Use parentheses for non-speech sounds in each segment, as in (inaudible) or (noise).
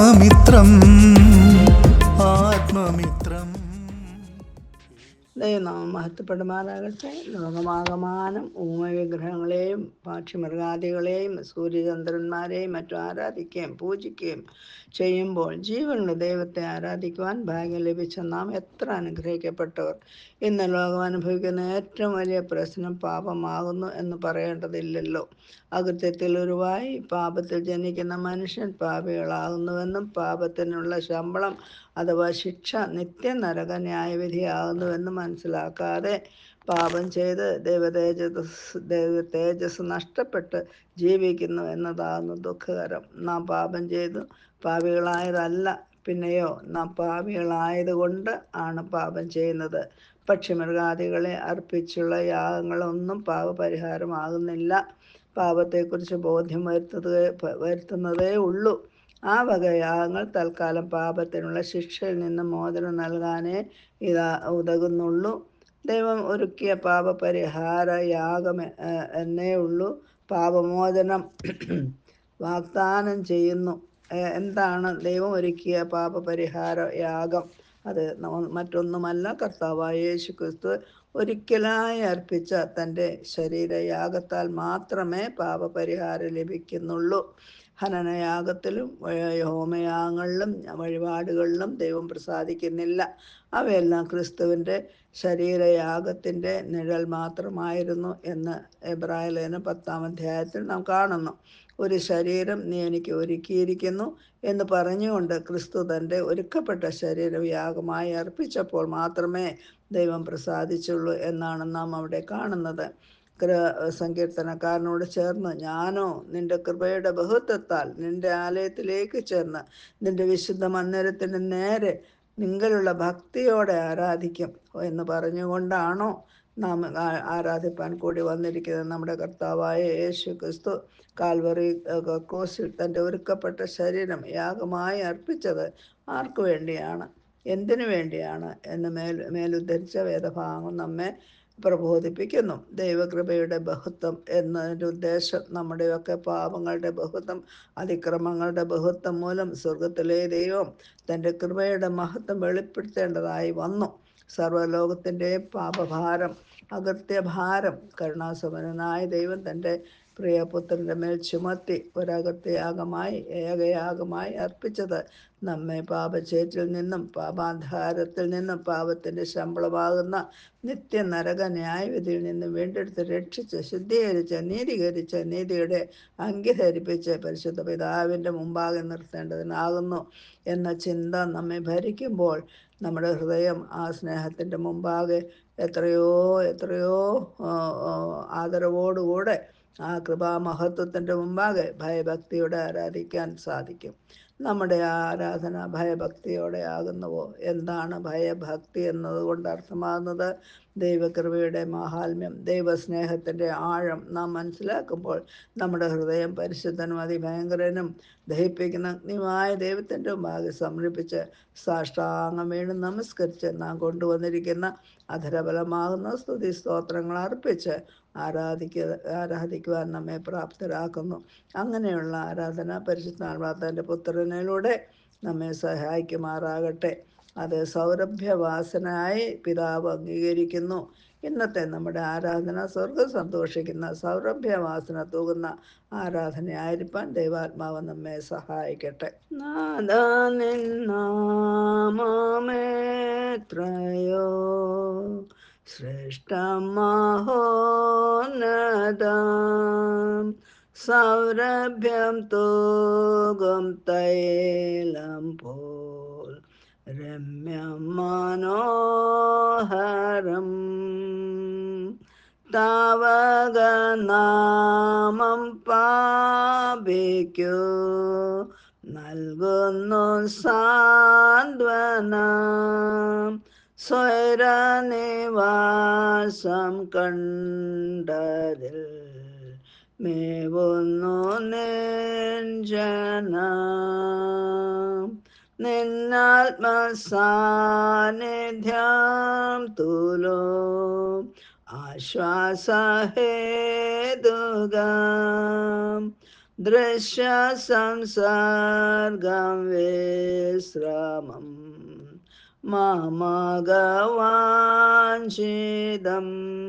ആത്മമിത്രം. ആത്മമിത്രം. ദൈവനാമം മഹത്വപ്പെടുമാറാകട്ടെ. ലോകമാകമാനം ഊമ വിഗ്രഹങ്ങളെയും പക്ഷിമൃഗാദികളെയും സൂര്യചന്ദ്രന്മാരെയും മറ്റും ആരാധിക്കുകയും പൂജിക്കുകയും ചെയ്യുമ്പോൾ ജീവനുള്ള ദൈവത്തെ ആരാധിക്കുവാൻ ഭാഗ്യം ലഭിച്ച നാം എത്ര അനുഗ്രഹിക്കപ്പെട്ടവർ. ഇന്ന് ലോകം അനുഭവിക്കുന്ന ഏറ്റവും വലിയ പ്രശ്നം പാപമാകുന്നു എന്ന് പറയേണ്ടതില്ലല്ലോ. അകൃത്യത്തിൽ ഉരുവായി പാപത്തിൽ ജനിക്കുന്ന മനുഷ്യൻ പാപികളാകുന്നുവെന്നും പാപത്തിനുള്ള ശമ്പളം അഥവാ ശിക്ഷ നിത്യ നരക ന്യായവിധിയാകുന്നുവെന്നും മനസ്സിലാക്കാതെ പാപം ചെയ്ത് ദൈവതേജസ് ദൈവ തേജസ് നഷ്ടപ്പെട്ട് ജീവിക്കുന്നു എന്നതാകുന്നു ദുഃഖകരം. നാം പാപം ചെയ്തു പാപികളായതല്ല പിന്നെയോ നാം പാപികളായതുകൊണ്ട് ആണ് പാപം ചെയ്യുന്നത്. പക്ഷിമൃഗാദികളെ അർപ്പിച്ചുള്ള യാഗങ്ങളൊന്നും പാപപരിഹാരമാകുന്നില്ല. പാപത്തെക്കുറിച്ച് ബോധ്യം വരുത്തുക വരുത്തുന്നതേ ഉള്ളൂ. ആ വക യാഗങ്ങൾ തൽക്കാലം പാപത്തിനുള്ള ശിക്ഷയിൽ നിന്ന് മോചനം നൽകാനേ ഇതാ ഉതകുന്നുള്ളൂ. ദൈവം ഒരുക്കിയ പാപപരിഹാര യാഗം എന്നേ ഉള്ളൂ. പാപമോചനം (clears throat) വാഗ്ദാനം ചെയ്യുന്നു. എന്താണ് ദൈവം ഒരുക്കിയ പാപപരിഹാര യാഗം? അത് മറ്റൊന്നുമല്ല. കർത്താവായ യേശു ക്രിസ്തു ഒരിക്കലായി അർപ്പിച്ച തന്റെ ശരീരയാഗത്താൽ മാത്രമേ പാപപരിഹാരം ലഭിക്കുന്നുള്ളൂ. ഹനനയാഗത്തിലും ഹോമയാഗങ്ങളിലും വഴിപാടുകളിലും ദൈവം പ്രസാദിക്കുന്നില്ല. അവയെല്ലാം ക്രിസ്തുവിന്റെ ശരീരയാഗത്തിന്റെ നിഴൽ മാത്രമായിരുന്നു എന്ന് എബ്രാഹിലേന പത്താം അധ്യായത്തിൽ നാം കാണുന്നു. ഒരു ശരീരം നീ എനിക്ക് ഒരുക്കിയിരിക്കുന്നു എന്ന് പറഞ്ഞുകൊണ്ട് ക്രിസ്തു തന്റെ ഒരുക്കപ്പെട്ട ശരീരം യാഗമായി അർപ്പിച്ചപ്പോൾ മാത്രമേ ദൈവം പ്രസാദിച്ചുള്ളൂ എന്നാണ് നാം അവിടെ കാണുന്നത്. സങ്കീർത്തനക്കാരനോട് ചേർന്ന് ഞാനോ നിന്റെ കൃപയുടെ ബഹുത്വത്താൽ നിന്റെ ആലയത്തിലേക്ക് ചേർന്ന് നിന്റെ വിശുദ്ധ മന്ദിരത്തിന് നേരെ നിങ്ങളുള്ള ഭക്തിയോടെ ആരാധിക്കും എന്ന് പറഞ്ഞുകൊണ്ടാണോ നാം ആരാധിപ്പാൻ കൂടി വന്നിരിക്കുന്നത്. നമ്മുടെ കർത്താവായ യേശു ക്രിസ്തു കാൽവറി കോസിൽ തന്റെ ഒരുക്കപ്പെട്ട ശരീരം യാഗമായി അർപ്പിച്ചത് ആർക്കു വേണ്ടിയാണ്? എന്തിനു വേണ്ടിയാണ് എന്ന് മേൽ മേലുദ്ധരിച്ച വേദഭാഗം നമ്മെ പ്രബോധിപ്പിക്കുന്നു. ദൈവകൃപയുടെ ബഹുത്വം എന്നതിന്റെ ഉദ്ദേശം നമ്മുടെയൊക്കെ പാപങ്ങളുടെ ബഹുത്വം അതിക്രമങ്ങളുടെ ബഹുത്വം മൂലം സ്വർഗത്തിലെ ദൈവം തന്റെ കൃപയുടെ മഹത്വം വെളിപ്പെടുത്തേണ്ടതായി വന്നു. സർവലോകത്തിന്റെ പാപഭാരം അകൃത്യഭാരം കരുണാസമനായ ദൈവം തന്റെ പ്രിയപുത്രന്റെ മേൽ ചുമത്തി ഒരകത്യയാഗമായി ഏകയാഗമായി അർപ്പിച്ചത് നമ്മെ പാപചേറ്റിൽ നിന്നും പാപാന്ധാരത്തിൽ നിന്നും പാപത്തിന്റെ ശമ്പളമാകുന്ന നിത്യ നരക ന്യായവിധിയിൽ നിന്നും വീണ്ടെടുത്ത് രക്ഷിച്ച് ശുദ്ധീകരിച്ച് നീതീകരിച്ച് നീതിയുടെ അംഗീകരിപ്പിച്ച് പരിശുദ്ധ പിതാവിന്റെ മുമ്പാകെ നിർത്തേണ്ടതിനാകുന്നു എന്ന ചിന്ത നമ്മെ ഭരിക്കുമ്പോൾ നമ്മുടെ ഹൃദയം ആ സ്നേഹത്തിന്റെ മുമ്പാകെ എത്രയോ എത്രയോ ആദരവോടുകൂടെ ആ കൃപാമഹത്വത്തിന്റെ മുമ്പാകെ ഭയഭക്തിയോടെ ആരാധിക്കാൻ സാധിക്കും. നമ്മുടെ ആരാധന ഭയഭക്തിയോടെ ആകുന്നുവോ എന്താണ് ഭയഭക്തി എന്നതുകൊണ്ട് അർത്ഥമാകുന്നത്? ദൈവകൃപയുടെ മാഹാത്മ്യം ദൈവസ്നേഹത്തിന്റെ ആഴം നാം മനസ്സിലാക്കുമ്പോൾ നമ്മുടെ ഹൃദയം പരിശുദ്ധനും അതിഭയങ്കരനും ദഹിപ്പിക്കുന്ന അഗ്നിമായ ദൈവത്തിന്റെ മുമ്പാകെ സമർപ്പിച്ച് സാഷ്ടാംഗം വീണ് നമസ്കരിച്ച് നാം കൊണ്ടുവന്നിരിക്കുന്ന അധരബലമാകുന്ന സ്തുതി സ്തോത്രങ്ങൾ അർപ്പിച്ച് ആരാധിക്കുക ആരാധിക്കുവാൻ നമ്മെ പ്രാപ്തരാക്കുന്നു. അങ്ങനെയുള്ള ആരാധന പരിശുദ്ധാത്മാവിന്റെ പുത്രനിലൂടെ നമ്മെ സഹായിക്കുമാറാകട്ടെ. അത് സൗരഭ്യവാസനായി പിതാവ് അംഗീകരിക്കുന്നു. ഇന്നത്തെ നമ്മുടെ ആരാധന സ്വർഗം സന്തോഷിക്കുന്ന സൗരഭ്യവാസന തൂകുന്ന ആരാധനയായിരിക്കാൻ ദൈവാത്മാവ് നമ്മെ സഹായിക്കട്ടെ. നാദാ നിന്നാമേത്രയോ ശ്രേഷ്ഠമഹോന്നതം സൗരഭ്യം തൂകും തൈലം പോൽ രമ്യം മനോഹരം താവകനാമം പാപിക്കൂ നൽകുന്നു സാന്ത്വന സ്വൈരനിവാസം കണ്ടതിൽ me vononen janam निन्नात्मसानिध्यं तुलो। आश्वासहेदुगां दृश्यसंसर्गं विश्रामं। मम गवाञ्छिदम्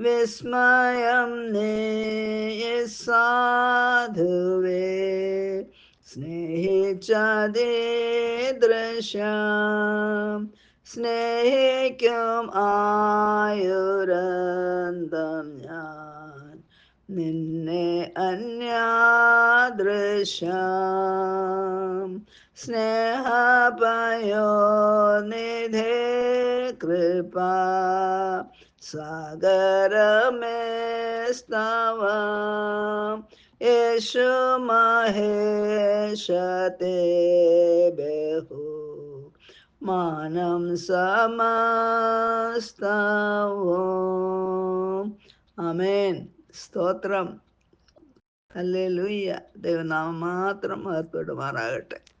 विस्मयं ने साधुवे स्नेहे च दीदृशम् स्नेहिक्यम् आयुरन्दम्यान्? निन्ने अन्यादृशम् स्नेहपयो निधे कृपा। സ്തവ യേശു മഹേശത്തെ ബഹു മാനം സമസ്തവും അമേൻ സ്തോത്രം അല്ലേ ലൂയ്യ ദൈവനാമം മാത്രം മഹത്വപ്പെടുമാറാകട്ടെ.